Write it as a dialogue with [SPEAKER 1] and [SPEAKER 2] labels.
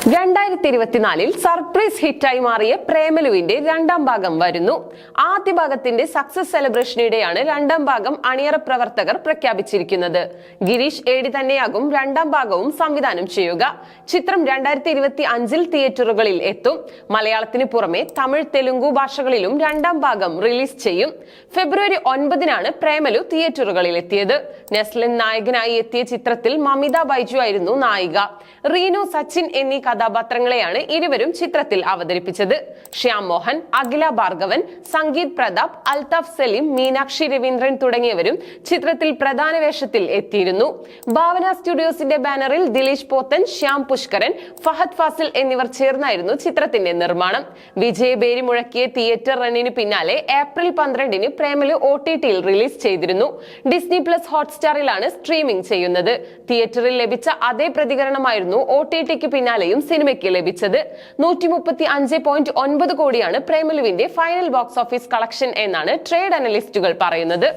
[SPEAKER 1] രണ്ടായിരത്തി ഇരുപത്തിനാലിൽ സർപ്രൈസ് ഹിറ്റായി മാറിയ പ്രേമലുവിന്റെ രണ്ടാം ഭാഗം വരുന്നു. ആദ്യ ഭാഗത്തിന്റെ സക്സസ് സെലിബ്രേഷനിടെയാണ് രണ്ടാം ഭാഗം അണിയറ പ്രവർത്തകർ പ്രഖ്യാപിച്ചിരിക്കുന്നത്. ഗിരീഷ് ഏടി തന്നെയാകും രണ്ടാം ഭാഗവും സംവിധാനം ചെയ്യുക. ചിത്രം രണ്ടായിരത്തി ഇരുപത്തി അഞ്ചിൽ തിയേറ്ററുകളിൽ എത്തും. മലയാളത്തിന് പുറമെ തമിഴ് തെലുങ്കു ഭാഷകളിലും രണ്ടാം ഭാഗം റിലീസ് ചെയ്യും. ഫെബ്രുവരി ഒൻപതിനാണ് പ്രേമലു തിയേറ്ററുകളിൽ എത്തിയത് നെസ്ലിൻ നായകനായി എത്തിയ ചിത്രത്തിൽ മമിത ബൈജു ആയിരുന്നു നായിക. റീനു സച്ചിൻ എന്നീ കഥാപാത്രങ്ങളെയാണ് ഇരുവരും ചിത്രത്തിൽ അവതരിപ്പിച്ചത്. ശ്യാം മോഹൻ അഖില ഭാർഗവൻ സംഗീത് പ്രതാപ് അൽതാഫ് സലീം മീനാക്ഷി രവീന്ദ്രൻ തുടങ്ങിയവരും ചിത്രത്തിൽ പ്രധാന വേഷത്തിൽ എത്തിയിരുന്നു. ഭാവന സ്റ്റുഡിയോസിന്റെ ബാനറിൽ ദിലീഷ് പോത്തൻ ശ്യാം പുഷ്കരൻ ഫഹദ് ഫാസിൽ എന്നിവർ ചേർന്നായിരുന്നു ചിത്രത്തിന്റെ നിർമ്മാണം. വിജയബേരി മുഴക്കിയ തിയേറ്റർ റണ്ണിന് പിന്നാലെ ഏപ്രിൽ പന്ത്രണ്ടിന് പ്രേമലു ഒ ടി ടിയിൽ റിലീസ് ചെയ്തിരുന്നു. ഡിസ്നി പ്ലസ് ഹോട്ട്സ്റ്റാറിലാണ് സ്ട്രീമിംഗ് ചെയ്യുന്നത്. തിയേറ്ററിൽ ലഭിച്ച അതേ പ്രതികരണമായിരുന്നു ഒ ടി ടിക്ക് പിന്നാലെയും സിനിമയ്ക്ക് ലഭിച്ചത്. നൂറ്റി മുപ്പത്തി അഞ്ച് പോയിന്റ് ഒൻപത് കോടിയാണ് പ്രേമലുവിന്റെ ഫൈനൽ ബോക്സ് ഓഫീസ് കളക്ഷൻ എന്നാണ് ട്രേഡ് അനലിസ്റ്റുകൾ പറയുന്നത്.